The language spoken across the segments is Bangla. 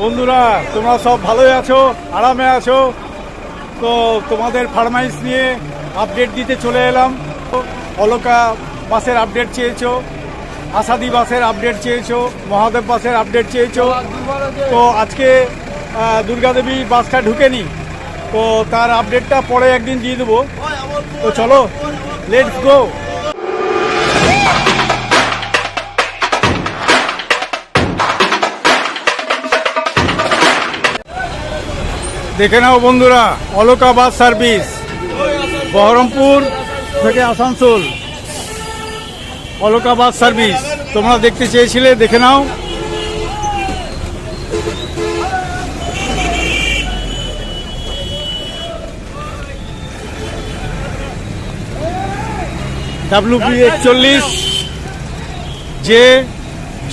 বন্ধুরা, তোমরা সব ভালোই আছো, আরামে আছো? তো তোমাদের ফার্মাইস নিয়ে আপডেট দিতে চলে এলাম। অলকা বাসের আপডেট চেয়েছো, আসাদি বাসের আপডেট চেয়েছো, মহাদেব বাসের আপডেট চেয়েছো। তো আজকে দুর্গাদেবী বাসটা ঢুকেনি। তো তার আপডেটটা পরে একদিন দিয়ে দেবো। তো চলো লেটস গো দেখে নাও বন্ধুরা অলকা বাস সার্ভিস, বহরমপুর থেকে আসানসোল। অলকা বাস সার্ভিস, তোমরা দেখতে চেয়েছিলে, দেখে নাও। ডাব্লিউপি একচল্লিশ জে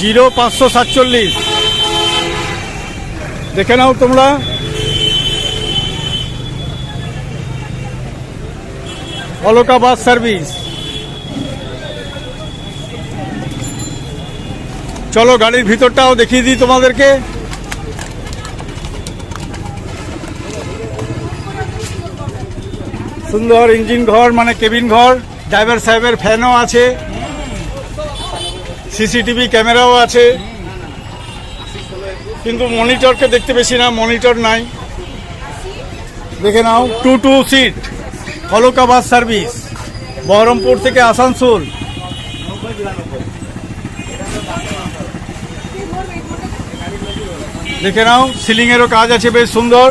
জিরো পাঁচশো সাতচল্লিশ। দেখে নাও তোমরা। Alaka bus service. চলো গাড়ির ভিতরটাও দেখিয়ে দিই তোমাদেরকে। সুন্দর ইঞ্জিন ঘর মানে কেবিন ঘর, ড্রাইভার সাহেবের ফ্যানও আছে। সিসিটিভি ক্যামেরাও আছে। কিন্তু মনিটরকে দেখতে বেশি না, মনিটর নাই। দেখে নাও, two two seat. Alaka bus service, Baharampur থেকে আসানসোল। দেখে নাও সিলিং এরও কাজ আছে, বেশ সুন্দর।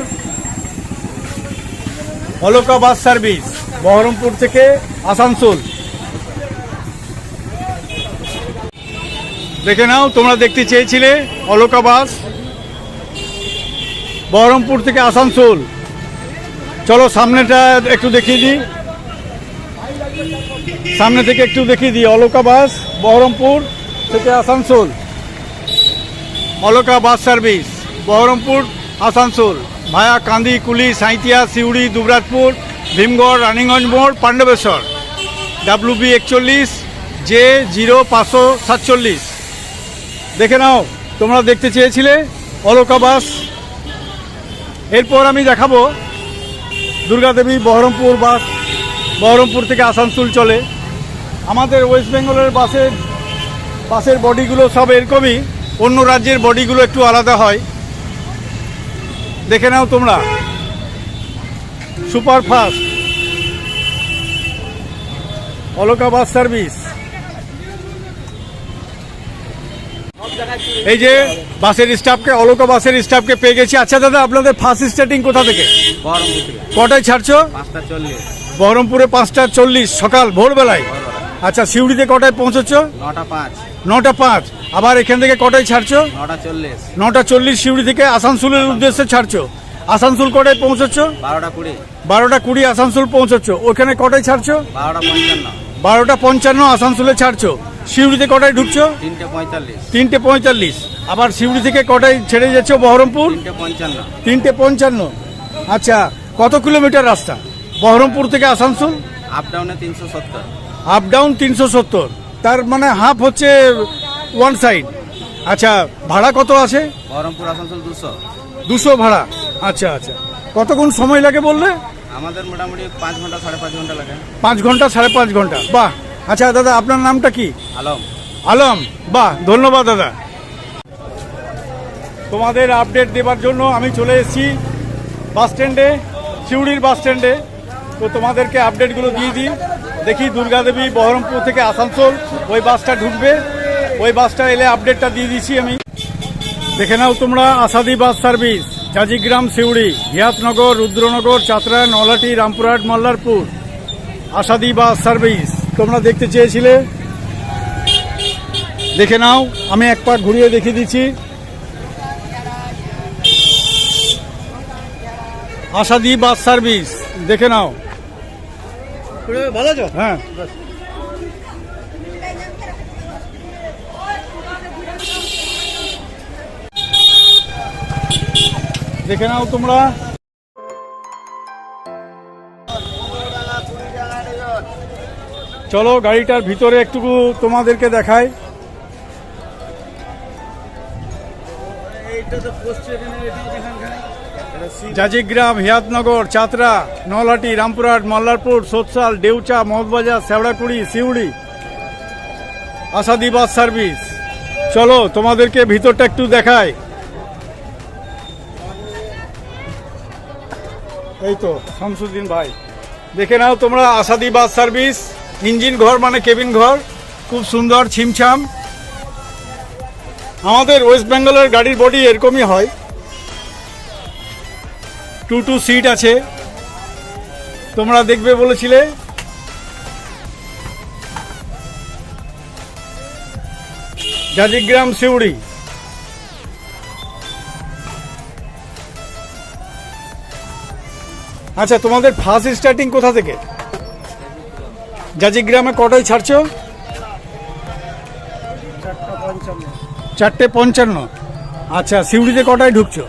অলকা বাস সার্ভিস, বহরমপুর থেকে আসানসোল। দেখে নাও, তোমরা দেখতে চেয়েছিলে অলকা বাস বহরমপুর থেকে আসানসোল। চলো সামনেটা একটু দেখিয়ে দিই। সামনে থেকে একটু দেখিয়ে দিই, অলোকা বাস, বহরমপুর থেকে Asansol. Aloka bus service, Baharampur, Asansol. Via Kandi, Kuli Sainthia Suri, Dubrajpur, Bhimgarh, Raniganj মোড়, পাণ্ডবেশ্বর। ডাব্লিউ বি একচল্লিশ জে জিরো পাঁচশো সাতচল্লিশ। দেখে নাও, তোমরা দেখতে চেয়েছিলে অলোকা বাস। এরপর আমি দেখাবো দুর্গাদেবী বহরমপুর বাস বহরমপুর থেকে আসানসোল চলে। আমাদের ওয়েস্ট বেঙ্গলের বাসের বাসের বডিগুলো সব এরকমই, অন্য রাজ্যের বডিগুলো একটু আলাদা হয়। দেখে নাও তোমরা। সুপারফাস্ট। Alaka bus service. এই যে বাসের স্টাফকে অলকা বাসের স্টাফকে পেয়ে গেছি। আচ্ছা দাদা আপনাদের ফার্স্ট স্টার্টিং কোথা থেকে? কটায় ছাড়ছো? বহরমপুরে পাঁচটা চল্লিশ সকাল ভোরবেলায়? আচ্ছা সিউড়িতে কটায় পৌঁছচ্ছ? নটা পাঁচ। আবার এখান থেকে কটায় ছাড়ছো? নটা চল্লিশ। নটা চল্লিশ সিউড়ি থেকে আসানসোলের উদ্দেশ্যে ছাড়ছো। আসানসোল কটায় পৌঁছচ্ছ? বারোটা কুড়ি। বারোটা কুড়ি আসানসোল পৌঁছচ্ছ। ওখানে কটায় ছাড়ছো? বারোটা পঞ্চান্ন। বারোটা পঞ্চান্ন আসানসোলে ছাড়ছো। সিউড়িতে কটায় ঢুকছো? তিনটে পঁয়তাল্লিশ। তিনটে পঁয়তাল্লিশ। আবার সিউড়ি থেকে কটায় ছেড়ে যাচ্ছ? বহরমপুর? তিনটে পঞ্চান্ন। তিনটে পঞ্চান্ন। আচ্ছা কত কিলোমিটার রাস্তা? বহরমপুর থেকে আসানসোল? আপ ডাউনে তিনশো সত্তর। আপ ডাউন তিনশো সত্তর। তার মানে হাফ হচ্ছে ওয়ান সাইড আচ্ছা ভাড়া কত আছে? বহরমপুর আসানসোল দুশো। দুশো ভাড়া। আচ্ছা আচ্ছা। কতক্ষণ সময় লাগে বললে? আমাদের মোটামুটি পাঁচ ঘণ্টা সাড়ে পাঁচ ঘণ্টা লাগে। পাঁচ ঘণ্টা সাড়ে পাঁচ ঘণ্টা। বাহ! আচ্ছা দাদা আপনার নামটা কি? আলম। আলম। বাহ ধন্যবাদ দাদা। তোমাদের আপডেট দেবার জন্য আমি চলে এসেছি বাস স্ট্যান্ডে সিউড়ির বাস স্ট্যান্ডে তো তোমাদেরকে আপডেটগুলো দিয়ে দিই। দেখি দুর্গাদেবী বহরমপুর থেকে আসানসোল ওই বাসটা ঢুকবে। ওই বাসটা এলে আপডেটটা দিয়ে দিচ্ছি আমি। দেখে নাও তোমরা Asadi bus service Jajigram Suri Hiyatnagar Rudranagar Chatra Nalhati Rampurhat Mallarpur. Asadi bus service তোমরা দেখতে চেয়েছিলে। দেখে নাও, আমি এক পাক ঘুরিয়ে দেখিয়ে দিচ্ছি। আশাদি বাস সার্ভিস, দেখে নাও। ভালো হ্যাঁ। দেখে নাও তোমরা। চলো, গাড়িটার ভিতরে একটুকু তোমাদেরকে দেখাই। জাজিগ্রাম, হিয়াতনগর, চাতরা, নলহাটি, রামপুরহাট, মল্লারপুর সোৎসাল ডেউচা মহবাজার Sheorakuri, Suri. Asadi bus service. চলো, তোমাদেরকে ভিতরটা একটু দেখায় এই তো, শামসুদ্দিন ভাই। দেখে নাও তোমরা, আসাদি বাস সার্ভিস। ইঞ্জিন ঘর মানে কেবিন ঘর, খুব সুন্দর, ছিমছাম। আমাদের ওয়েস্ট বেঙ্গলের গাড়ির বডি এরকমই হয়। টু টু সিট আছে। তোমরা দেখবে বলেছিলে। জাজিগ্রাম সিউড়ি। আচ্ছা তোমাদের ফার্স্ট স্টার্টিং কোথা থেকে? জাজিগ্রামে কটায় ছাড়ছো? চারটা পঞ্চান্ন। আচ্ছা সিউড়িতে কটায় ঢুকছো?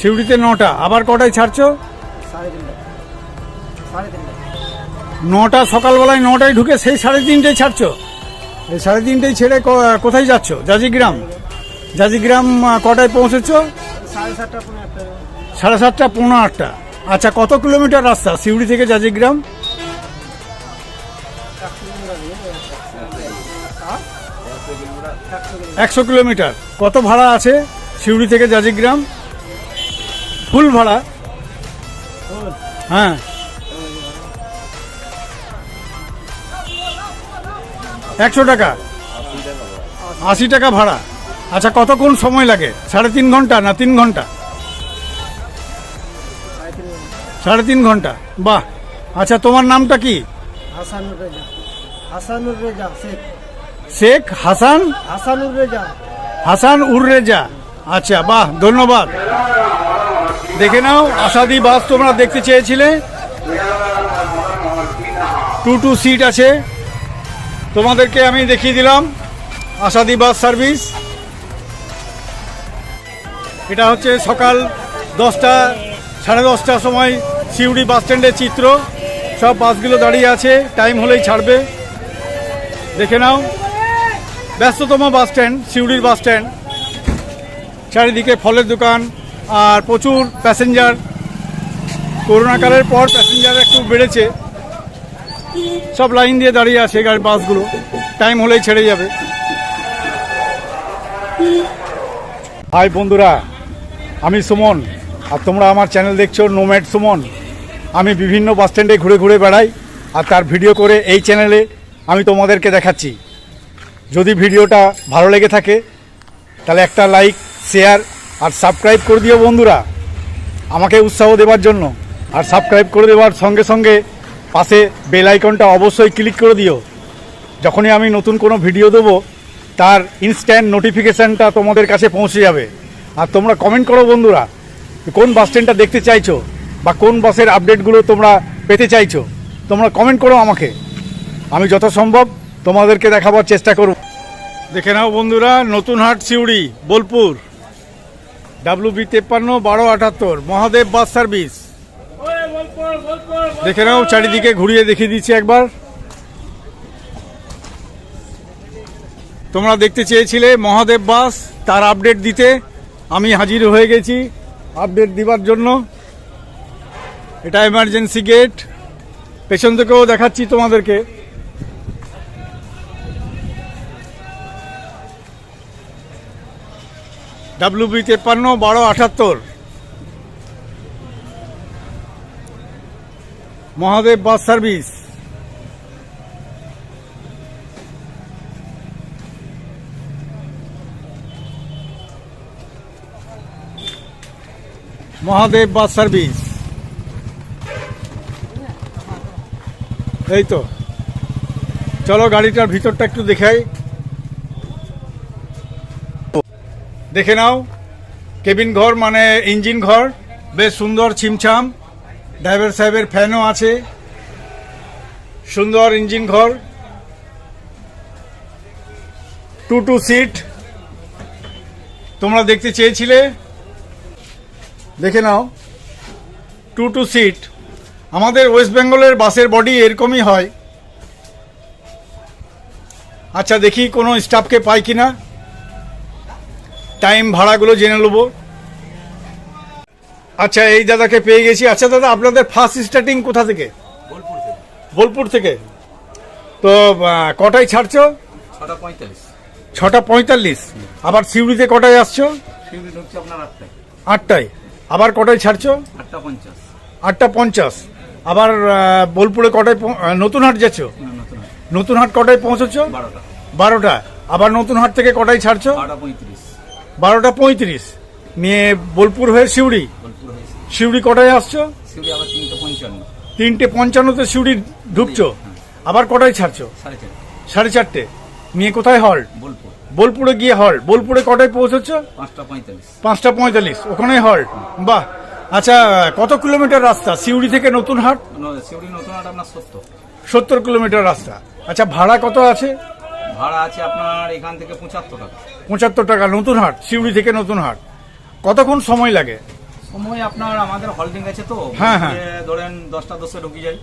সিউড়িতে নটা। আবার কটায় ছাড়ছো? নটা, সকালবেলায় নটায় ঢুকে সেই সাড়ে তিনটেই ছাড়ছো? এই সাড়ে তিনটেই ছেড়ে কোথায় যাচ্ছ? জাজিগ্রাম? জাজিগ্রাম কটায় পৌঁছেছো? সাড়ে সাতটা পনেরো আটটা। আচ্ছা কত কিলোমিটার রাস্তা? সিউড়ি থেকে জাজিগ্রাম? একশো কিলোমিটার। কত ভাড়া আছে সিউড়ি থেকে জাজিগ্রাম? ফুল ভাড়া? হ্যাঁ। একশো টাকা? আশি টাকা ভাড়া। আচ্ছা কতক্ষণ সময় লাগে? সাড়ে তিন ঘণ্টা না তিন ঘণ্টা? সাড়ে তিন ঘণ্টা। বাহ। আচ্ছা তোমার নামটা কি? হাসানুর রেজা। হাসানুর রেজা শেখ। শেখ হাসান? হাসানুর রেজা। হাসান উর্রেজা আচ্ছা বাহ ধন্যবাদ। দেখে নাও আসাদি বাস তোমরা দেখতে চেয়েছিলে। টু টু সিট আছে। তোমাদেরকে আমি দেখিয়ে দিলাম আসাদি বাস সার্ভিস। এটা হচ্ছে সকাল দশটা সাড়ে দশটার সময় সিউড়ি বাস স্ট্যান্ডের চিত্র। সব বাসগুলো দাঁড়িয়ে আছে টাইম হলেই ছাড়বে। দেখে নাও, ব্যস্ততম বাস স্ট্যান্ড, সিউড়ির বাস স্ট্যান্ড। চারিদিকে ফলের দোকান আর প্রচুর প্যাসেঞ্জার করোনাকালের পর প্যাসেঞ্জার একটু বেড়েছে। সব লাইন দিয়ে দাঁড়িয়ে আছে গাড়ি বাসগুলো। টাইম হলেই ছেড়ে যাবে। হাই বন্ধুরা, আমি সুমন। আর তোমরা আমার চ্যানেল দেখছ নোম্যাড সুমন আমি বিভিন্ন বাস স্ট্যান্ডে ঘুরে ঘুরে বেড়াই, আর তার ভিডিও করে এই চ্যানেলে আমি তোমাদেরকে দেখাচ্ছি। যদি ভিডিওটা ভালো লেগে থাকে, তাহলে একটা লাইক শেয়ার আর সাবস্ক্রাইব করে দিও বন্ধুরা। আমাকে উৎসাহ দেওয়ার জন্য। আর সাবস্ক্রাইব করে দেওয়ার সঙ্গে সঙ্গে পাশে বেল আইকনটা অবশ্যই ক্লিক করে দিও। যখনই আমি নতুন কোনো ভিডিও দেবো, তার ইনস্ট্যান্ট নোটিফিকেশানটা তোমাদের কাছে পৌঁছে যাবে। আর তোমরা কমেন্ট করো বন্ধুরা। কোন বাস স্ট্যান্ডটা দেখতে চাইছো বা কোন বাসের আপডেটগুলো তোমরা পেতে চাইছো, তোমরা কমেন্ট করো আমাকে। আমি যথাসম্ভব তোমাদেরকে দেখাবার চেষ্টা করব। দেখে নাও বন্ধুরা নতুন হাট সিউড়ি, বোলপুর। ডাব্লু বি তেপ্পান্ন, বারো আটাত্তর, মহাদেব বাস সার্ভিস দেখে নাও, চারিদিকে ঘুরিয়ে দেখিয়ে দিচ্ছি একবার। তোমরা দেখতে চেয়েছিলে মহাদেব বাস তার আপডেট দিতে। আমি হাজির হয়ে গেছি। আপডেট দিবার জন্য। এটা এমার্জেন্সি গেট পেছন থেকেও দেখাচ্ছি তোমাদেরকে। ডাব্লিউ বি তেপ্পান্ন, বারো, আটাত্তর। Mahadev bus service. Mahadev bus service. এই তো চলো গাড়িটার ভিতরটা একটু দেখাই। দেখে নাও। কেবিন ঘর মানে ইঞ্জিন ঘর। বেশ সুন্দর ছিমছাম। ড্রাইভার সাহেবের ফ্যানও আছে। সুন্দর ইঞ্জিন ঘর। Two two seat. তোমরা দেখতে চেয়েছিলে? দেখে নাও। টু টু সিট আমাদের ওয়েস্ট বেঙ্গলের বাসের বডি এরকমই হয়। আচ্ছা দেখি কোনো স্টাফকে পাই কি না টাইম ভাড়াগুলো জেনে নেব। আচ্ছা এই দাদাকে পেয়ে গেছি। আচ্ছা দাদা আপনাদের ফার্স্ট স্টার্টিং কোথা থেকে? বোলপুর থেকে। তো কটায় ছাড়ছো? ছটা পঁয়তাল্লিশ। আবার সিউড়িতে কটায় আসছো? আটটায়। আবার কটায় ছাড়ছো? আটটা পঞ্চাশ। আটটা পঞ্চাশ। আবার বোলপুরে কটায় নতুন হাট যাচ্ছ? নতুন হাট। কটায় পৌঁছচ্ছ? বারোটা। আবার নতুন হাট থেকে কটায় ছাড়ছো? বারোটা পঁয়ত্রিশ। নিয়ে বোলপুর হয়ে হয়েছে সিউড়ি। কটায় আসছো? তিনটে পঞ্চান্ন। তিনটে পঞ্চান্নতে সিউড়ি ঢুকছো? আবার কটায় ছাড়ছো? সাড়ে চারটে। সাড়ে চারটে। নিয়ে কোথায় হল? বোলপুর। বোলপুরে গিয়ে হল। বোলপুরে কটায় পৌঁছচ্ছ পাঁচটা পঁয়তাল্লিশ। পাঁচটা পঁয়তাল্লিশ। ওখানেই হল। বাহ। আচ্ছা কত কিলোমিটার রাস্তা? সিউড়ি থেকে নতুন হাট? শিউরি নতুন হাট আপনার সত্তর। সত্তর কিলোমিটার রাস্তা। আচ্ছা ভাড়া কত আছে? ভাড়া আছে আপনার এখান থেকে পঁচাত্তর টাকা। পঁচাত্তর টাকা নতুন হাট সিউড়ি থেকে নতুন হাট। কতক্ষণ সময় লাগে? সময় আপনার আমাদের হল্টিং আছে তো। হ্যাঁ, হ্যাঁ। ধরেন দশটা দশে ঢুকে যাই।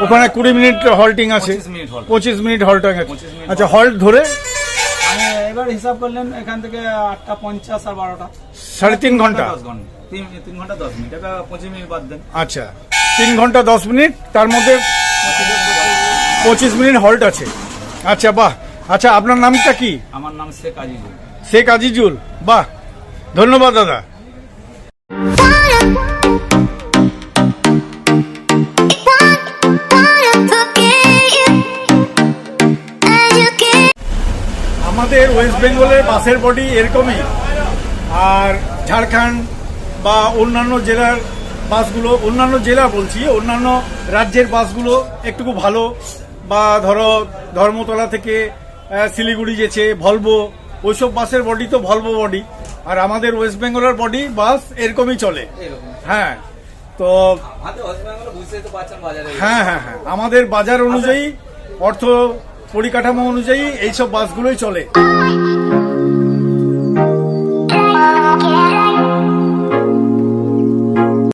ওখানে কুড়ি মিনিট হল্টিং আছে। 25 মিনিট halt। পঁচিশ মিনিট হল্টিং আছে। আচ্ছা হল্ট ধরে এবার হিসাব করলেন এখান থেকে আটটা পঞ্চাশ আর বারোটা। সাড়ে তিন ঘণ্টা? দশ ঘণ্টা। তিন তিন ঘণ্টা দশ মিনিট। এটা পঁচিশ মিনিট বাদ দেন। আচ্ছা। তিন ঘণ্টা দশ মিনিট তার মধ্যে পঁচিশ মিনিট হল্ট আছে। আচ্ছা বাহ। আচ্ছা আপনার নামটা কি? আমার নাম শেখ আজিজুল। শেখ আজিজুল। বাহ। ধন্যবাদ দাদা। বেঙ্গলের বাসের বডি এরকমই। আর ঝাড়খণ্ড বা অন্যান্য জেলার বাসগুলো অন্যান্য জেলা বলছি অন্যান্য রাজ্যের বাসগুলো একটু ভালো। বা ধরো ধর্মতলা থেকে শিলিগুড়ি যেছে ভলভো ওইসব বাসের বডি তো ভলভো বডি। আর আমাদের ওয়েস্ট বেঙ্গলের বডি বাস এরকমই চলে। হ্যাঁ তো হ্যাঁ হ্যাঁ হ্যাঁ। আমাদের বাজার অনুযায়ী অর্থ পরিকাঠামো অনুযায়ী এইসব বাসগুলোই চলে।